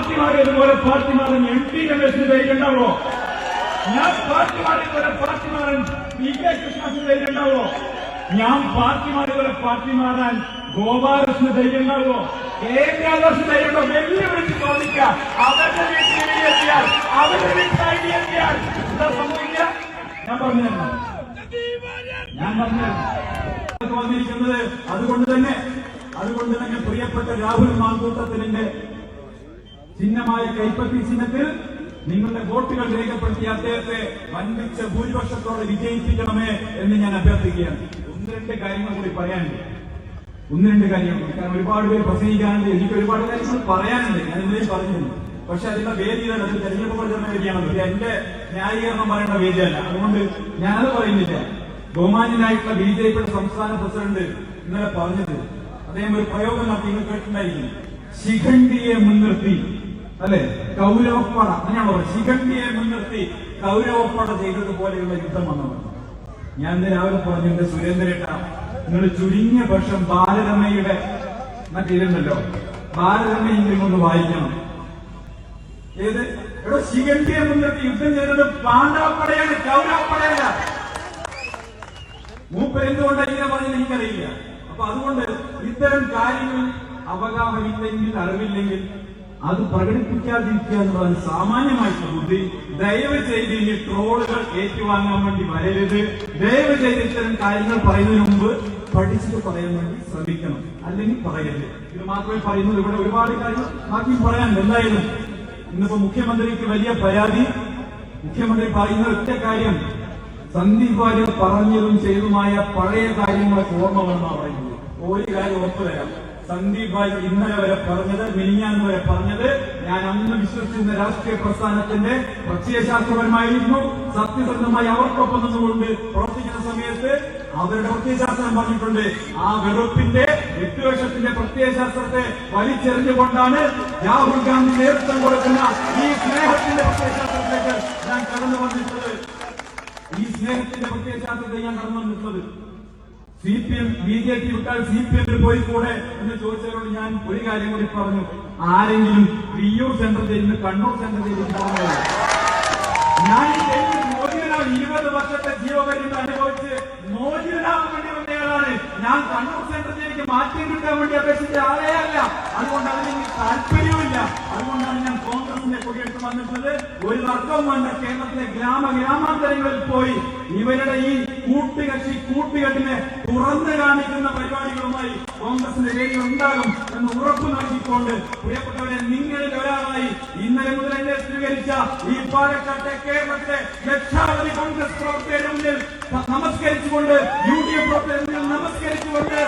Party ഇതുപോലെ പാർട്ടിമാരൻ M P രമേശിന് ധൈര്യണ്ടാവോ ഞാൻ പാർട്ടിമാരെ ഇതുപോലെ പാർട്ടിമാരൻ പി കെ കൃഷ്ണന് ധൈര്യണ്ടാവോ ഞാൻ പാർട്ടിമാരെ ഇതുപോലെ പാർട്ടി മാറാൻ ഗോപാലകൃഷ്ണന് ധൈര്യം ഉണ്ടാവോ കെ രാധാകൃഷ്ണന് ധൈര്യം ഉണ്ടോ വെല്ലുവിളിച്ച് ചോദിക്കുക. അവരുടെ വീട്ടിൽ എത്തിയാൽ അവരുടെ വീട്ടിൽ എത്തിയാൽ ഞാൻ പറഞ്ഞു ഞാൻ പറഞ്ഞു വന്നിരിക്കുന്നത് അതുകൊണ്ട് തന്നെ അതുകൊണ്ട് തന്നെ പ്രിയപ്പെട്ട രാഹുൽ മാങ്കൂട്ടത്തിലിന്റെ ചിഹ്നമായ കൈപ്പത്തി ചിഹ്നത്തിൽ നിങ്ങളുടെ വോട്ടുകൾ രേഖപ്പെടുത്തി അദ്ദേഹത്തെ വൻപിച്ച ഭൂരിപക്ഷത്തോടെ വിജയിപ്പിക്കണമേ എന്ന് ഞാൻ അഭ്യർത്ഥിക്കുകയാണ്. ഒന്ന് രണ്ട് കാര്യങ്ങൾ കൂടി പറയാനുണ്ട്. ഒന്ന് രണ്ട് കാര്യങ്ങൾ കാരണം ഒരുപാട് പേര് പ്രസംഗിക്കാനുണ്ട്. എനിക്ക് ഒരുപാട് കാര്യങ്ങൾ പറയാനുണ്ട്. ഞാൻ ഇന്നലെയും പറഞ്ഞിരുന്നു പക്ഷെ അതിന്റെ വേദിയാണ് അത് തെരഞ്ഞെടുപ്പ് പ്രചരണ വേദിയാണ് എന്റെ ന്യായീകരണം പറയേണ്ട വേദിയല്ല. അതുകൊണ്ട് ഞാനത് പറയുന്നില്ല. ബഹുമാന്യനായിട്ടുള്ള ബി ജെ പിയുടെ സംസ്ഥാന പ്രസിഡന്റ് ഇന്നലെ പറഞ്ഞത് അദ്ദേഹം ഒരു പ്രയോഗം നടത്തി. നിങ്ങൾ കേട്ടിട്ടുണ്ടായിരിക്കും. ശിഖണ്ഡിയെ മുൻനിർത്തി. അല്ലെ? കൗരവപ്പട. അങ്ങനെയാണോ? ശിഖണ്ഡിയെ മുൻനിർത്തി കൗരവപ്പട ചെയ്തതുപോലെയുള്ള യുദ്ധം വന്നവർ ഞാൻ രാവിലെ പറഞ്ഞു എന്റെ സുരേന്ദ്രേട്ട നിങ്ങൾ ചുരുങ്ങിയ പക്ഷം ബാലരമയുടെ മറ്റേ ഇതുണ്ടല്ലോ ബാലരമയെങ്കിലും ഒന്ന് വായിക്കണം. ഏത്? ഇവിടെ ശിഖണ്ഡിയെ മുൻനിർത്തി യുദ്ധം ചെയ്തത് പാണ്ഡവപ്പടയാണ് കൗരവപ്പടയല്ല. മൂപ്പർ എന്തുകൊണ്ടാണ് ഇങ്ങനെ പറഞ്ഞത് എനിക്കറിയില്ല. അപ്പൊ അതുകൊണ്ട് ഇത്തരം കാര്യങ്ങൾ അവഗാഹമില്ലെങ്കിൽ അറിവില്ലെങ്കിൽ അത് പ്രകടിപ്പിക്കാതിരിക്കുക എന്നുള്ളത് സാമാന്യമായിട്ട് ബുദ്ധി ദയവ് ചെയ്ത് ഇനി ട്രോളുകൾ ഏറ്റുവാങ്ങാൻ വേണ്ടി വരരുത്. ദയവ് ചെയ്ത് ഇത്തരം കാര്യങ്ങൾ പറയുന്നതിന് മുമ്പ് പഠിച്ചിട്ട് പറയാൻ വേണ്ടി ശ്രമിക്കണം. അല്ലെങ്കിൽ പറയരുത്. ഇത് മാത്രമേ പറയുന്നുള്ളൂ. ഇവിടെ ഒരുപാട് കാര്യങ്ങൾ ബാക്കി പറയാൻ എന്തായാലും ഇന്നിപ്പോ മുഖ്യമന്ത്രിക്ക് വലിയ പരാതി. മുഖ്യമന്ത്രി പറയുന്ന ഒറ്റ കാര്യം. സന്ദീപ് വാര്യർ പറഞ്ഞതും ചെയ്തതുമായ പഴയ കാര്യങ്ങളെ ഓർമ്മ വേണമെന്നാണ് പറയുന്നത്. ഒരു കാര്യം ഉറപ്പു തരാം സന്ദീപ് വാര്യർ ഇന്നലെ വരെ പറഞ്ഞത് മിനിഞ്ഞാൻ വരെ പറഞ്ഞത്. ഞാൻ അന്ന് വിശ്വസിച്ചിരുന്ന രാഷ്ട്രീയ പ്രസ്ഥാനത്തിന്റെ പ്രത്യയശാസ്ത്രപരമായിരുന്നു സത്യസന്ധമായി അവർക്കൊപ്പം നിന്നുകൊണ്ട് പ്രവർത്തിക്കുന്ന സമയത്ത് അവരുടെ പ്രത്യയശാസ്ത്രം പറഞ്ഞിട്ടുണ്ട്. ആ വെറുപ്പിന്റെ വിദ്വേഷത്തിന്റെ പ്രത്യയശാസ്ത്രത്തെ വലിച്ചെറിഞ്ഞുകൊണ്ടാണ് രാഹുൽ ഗാന്ധി നേതൃത്വം കൊടുക്കുന്ന ഈ സ്നേഹത്തിന്റെ പ്രത്യയശാസ്ത്രത്തിലേക്ക് ഞാൻ കടന്നു വന്നിട്ടുള്ളത്. ഈ സ്നേഹത്തിന്റെ പ്രത്യയശാസ്ത്രത്തെ ഞാൻ കടന്നു വന്നിട്ടുള്ളത്. C P M B J P വിട്ടാൽ സി പി എമ്മിൽ പോയി കൂടെ എന്ന് ചോദിച്ചവരോട് ഞാൻ ഒരു കാര്യം കൂടി പറഞ്ഞു. ആരെങ്കിലും വിയ്യൂർ സെന്ററിൽ നിന്ന് കണ്ണൂർ സെന്ററിൽ പോകുന്നത് ഞാൻ ഇരുപത് വർഷത്തെ ജീവപര്യന്തം അനുഭവിച്ച് മോചിതനാവാൻ വേണ്ടി വന്നയാളാണ്. ഞാൻ കണ്ണൂർ സെന്ററിലേക്ക് മാറ്റി കിട്ടാൻ വേണ്ടി അപേക്ഷിച്ച ആളേ അല്ല. അതുകൊണ്ട് അതിന് താല്പര്യവുമില്ല. അതുകൊണ്ടാണ് ഞാൻ കോൺഗ്രസിന്റെ കൊടിയെടുത്ത് വന്നിട്ടുള്ളത്. ഒരു തർക്കവും വേണ്ട കേരളത്തിലെ ഗ്രാമ ഗ്രാമാന്തരങ്ങളിൽ പോയി ഇവരുടെ ഈ കൂട്ടുകക്ഷി കൂട്ടുകെട്ടിനെ തുറന്നു കാണിക്കുന്ന പരിപാടികളുമായി കോൺഗ്രസിന്റെ പേരിൽ ഉണ്ടാകും എന്ന് ഉറപ്പ് നൽകിക്കൊണ്ട് പ്രിയപ്പെട്ടവരെ നിങ്ങളിൽ ഒരാളായി ഇന്നലെ മുതൽ എന്നെ സ്വീകരിച്ച ഈ പാലക്കാട്ടെ കേരളത്തെ ലക്ഷാവധി കോൺഗ്രസ് പ്രവർത്തകരുടെ മുന്നിൽ നമസ്കരിച്ചുകൊണ്ട് യു ഡി എഫ് പ്രവർത്തകരുടെ മുന്നിൽ നമസ്കരിച്ചുകൊണ്ട്